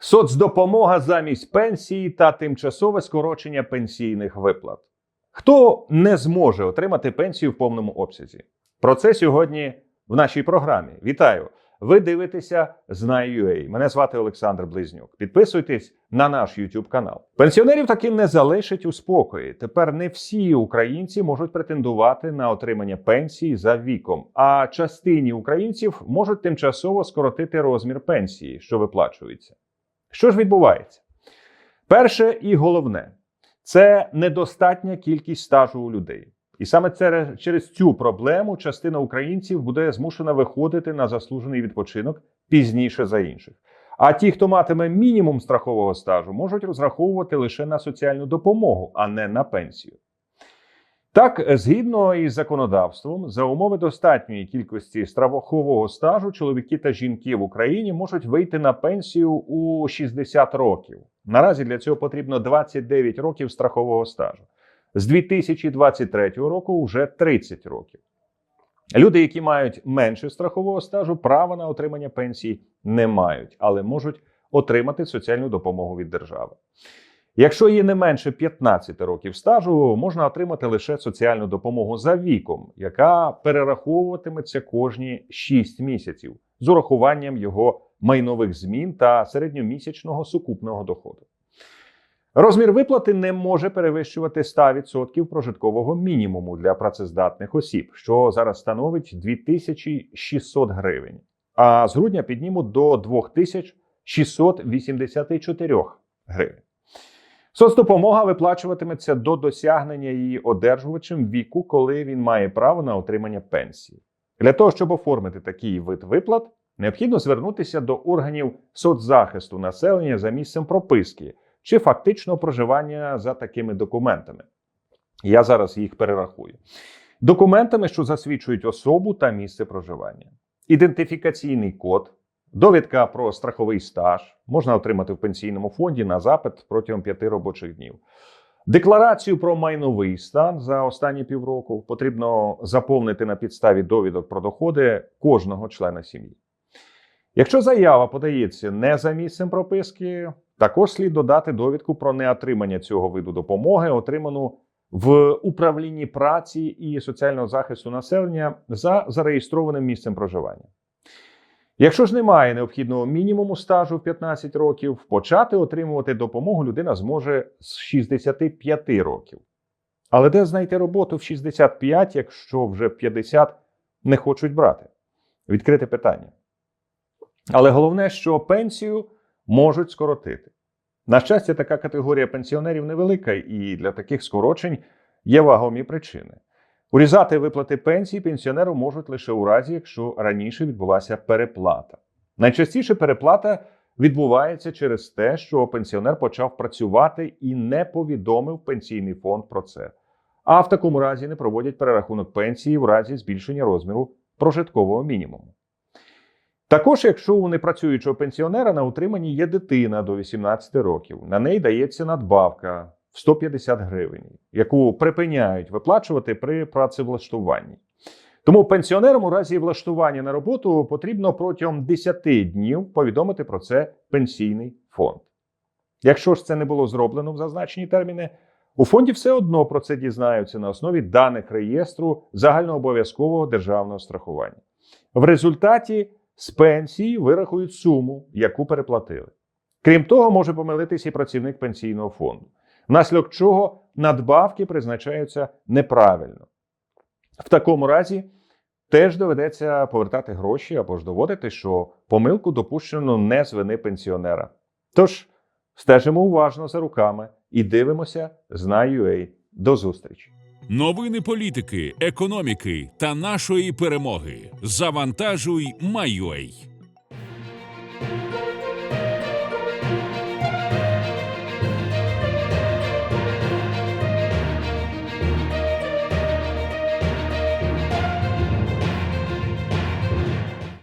соцдопомога замість пенсії та тимчасове скорочення пенсійних виплат. Хто не зможе отримати пенсію в повному обсязі? Про це сьогодні в нашій програмі. Вітаю! Ви дивитеся Знаю.ua. Мене звати Олександр Близнюк. Підписуйтесь на наш YouTube канал. Пенсіонерів таки не залишать у спокої. Тепер не всі українці можуть претендувати на отримання пенсії за віком, а частині українців можуть тимчасово скоротити розмір пенсії, що виплачується. Що ж відбувається? Перше і головне це недостатня кількість стажу у людей. І саме через цю проблему частина українців буде змушена виходити на заслужений відпочинок пізніше за інших. А ті, хто матиме мінімум страхового стажу, можуть розраховувати лише на соціальну допомогу, а не на пенсію. Так, згідно із законодавством, за умови достатньої кількості страхового стажу чоловіки та жінки в Україні можуть вийти на пенсію у 60 років. Наразі для цього потрібно 29 років страхового стажу. З 2023 року вже 30 років. Люди, які мають менше страхового стажу, права на отримання пенсії не мають, але можуть отримати соціальну допомогу від держави. Якщо є не менше 15 років стажу, можна отримати лише соціальну допомогу за віком, яка перераховуватиметься кожні 6 місяців з урахуванням його майнових змін та середньомісячного сукупного доходу. Розмір виплати не може перевищувати 100% прожиткового мінімуму для працездатних осіб, що зараз становить 2600 гривень. А з грудня піднімуть до 2684 гривень. Соцдопомога виплачуватиметься до досягнення її одержувачем віку, коли він має право на отримання пенсії. Для того, щоб оформити такий вид виплат, необхідно звернутися до органів соцзахисту населення за місцем прописки чи фактичного проживання за такими документами. Я зараз їх перерахую. Документами, що засвідчують особу та місце проживання, ідентифікаційний код, довідка про страховий стаж можна отримати в пенсійному фонді на запит протягом п'яти робочих днів. Декларацію про майновий стан за останні півроку потрібно заповнити на підставі довідок про доходи кожного члена сім'ї. Якщо заява подається не за місцем прописки, також слід додати довідку про неотримання цього виду допомоги, отриману в управлінні праці і соціального захисту населення за зареєстрованим місцем проживання. Якщо ж немає необхідного мінімуму стажу в 15 років, почати отримувати допомогу людина зможе з 65 років. Але де знайти роботу в 65, якщо вже в 50 не хочуть брати? Відкрите питання. Але головне, що пенсію можуть скоротити. На щастя, така категорія пенсіонерів невелика, і для таких скорочень є вагомі причини. Урізати виплати пенсії пенсіонеру можуть лише у разі, якщо раніше відбулася переплата. Найчастіше переплата відбувається через те, що пенсіонер почав працювати і не повідомив пенсійний фонд про це. А в такому разі не проводять перерахунок пенсії в разі збільшення розміру прожиткового мінімуму. Також, якщо у непрацюючого пенсіонера на утриманні є дитина до 18 років, на неї дається надбавка в 150 гривень, яку припиняють виплачувати при працевлаштуванні. Тому пенсіонерам у разі влаштування на роботу потрібно протягом 10 днів повідомити про це пенсійний фонд. Якщо ж це не було зроблено в зазначені терміни, у фонді все одно про це дізнаються на основі даних реєстру загальнообов'язкового державного страхування. В результаті з пенсії вирахують суму, яку переплатили. Крім того, може помилитися і працівник пенсійного фонду, внаслідок чого надбавки призначаються неправильно. В такому разі теж доведеться повертати гроші або ж доводити, що помилку допущено не з вини пенсіонера. Тож стежимо уважно за руками і дивимося Знаю.ua. До зустрічі! Новини політики, економіки та нашої перемоги. Завантажуй Майой.